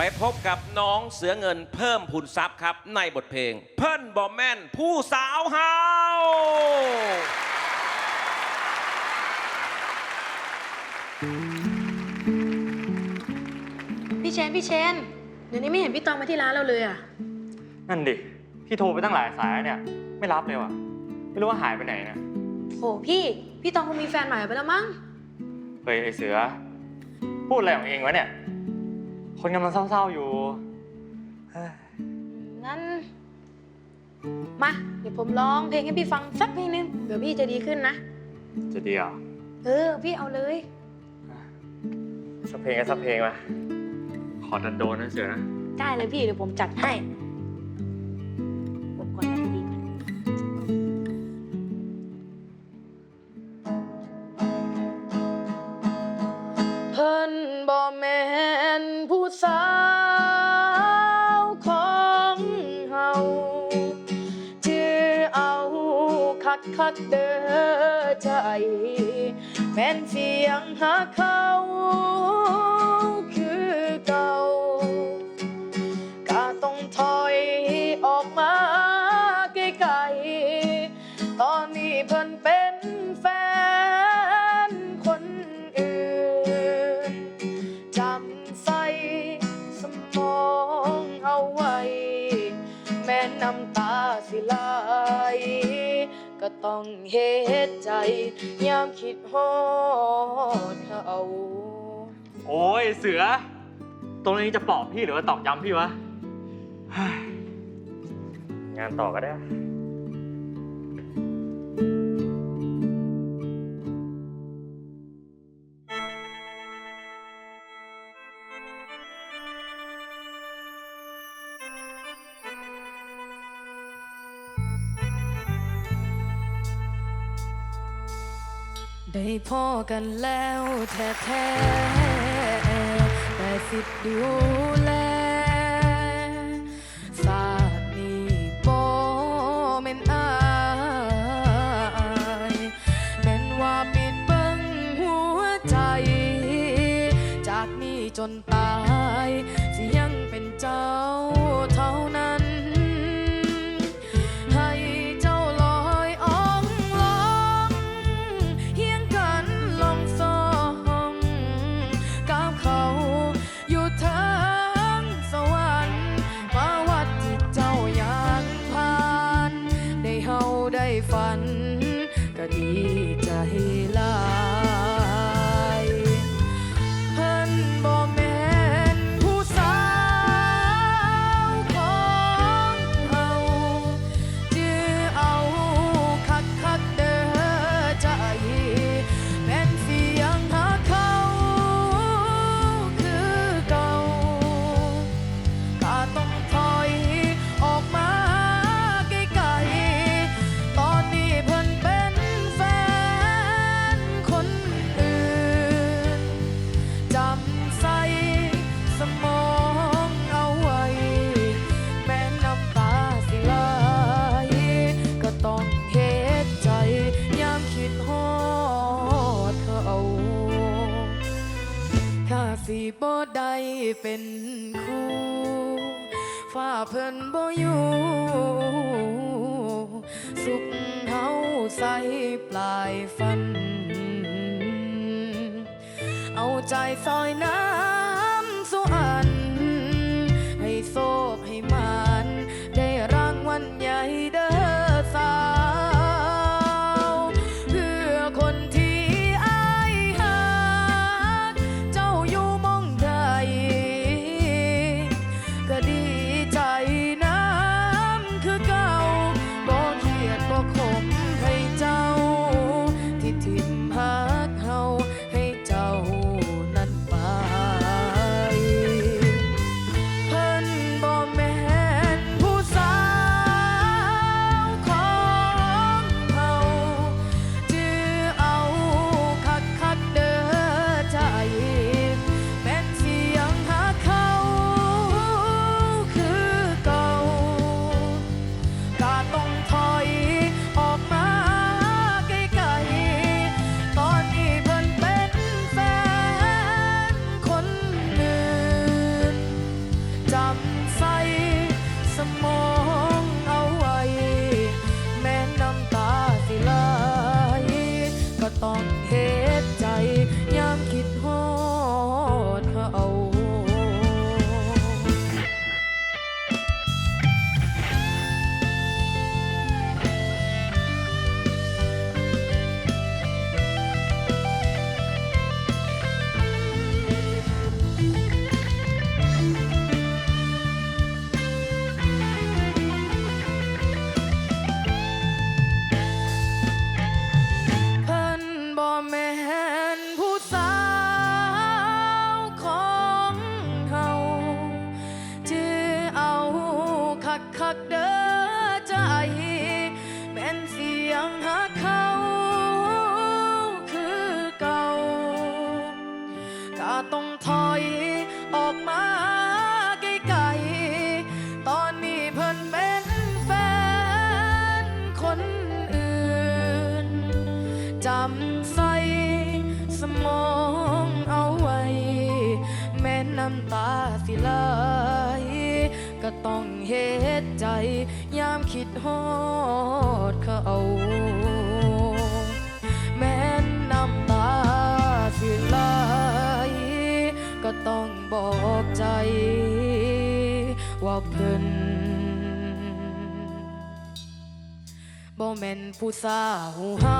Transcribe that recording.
ไปพบกับน้องเสือเงินเพิ่มพูนทรัพย์ครับ ในบทเพลง เพิ่นบอแม่นผู้สาวเฮาพี่เชนพี่เชนเดี๋ยวนี้ไม่เห็นพี่ตองมาที่ร้านเราเลยอะ นั่นดิ พี่โทรไปตั้งหลายสายแล้วเนี่ย ไม่รับเลยว่ะ ไม่รู้ว่าหายไปไหนนะโหพี่ พี่ตองคงมีแฟนใหม่ไปแล้วมั้ง เฮ้ยไอเสือ พูดอะไรของเองวะเนี่ย คนกำลังเศร้าๆอยู่เฮ้ยงั้น มา เดี๋ยวผมร้องเพลงให้พี่ฟังสักเพลงหนึงเดี๋ยวพี่จะดีขึ้นนะ จะดีเหรอเออ พี่เอาเลย สักเพลงก็สักเพลงมาขอดันโดนนะเสือนะ ได้เลยพี่เดี๋ยวผมจัดให้ กคักเด้อใจ แม่นเสียงหาเขา ก็ต้องเฮ็ดใจ ยามคิดฮอดเขาโอ้ยเสือ ตรงนี้จะปลอบพี่หรือว่าตอกย้ำพี่วะ งานต่อก็ได้ ได้พ่อกันแล้วแท้ๆแต่สิดูแลสาดนี้บ่แม่นอายแม่นว่าปิดเบิ่งหัวใจ จากนี้จนตาย สิยังเป็นเจ้า เป็นครูฝ้าเพิ่นบ่อยู่สุขเฮาใส่ปลายฟัน เอาใจซอยน้า ก็ต้อง ใจ เป็นเสียงหาเขาคือเก่าก็ต้องถอย ต้องเฮ็ดใจ ยามคิดฮอดเขาแม้น้ำตาสิไหลก็ต้องบอกใจ ว่าเพิ่นบ่แม่นผู้สาวเฮา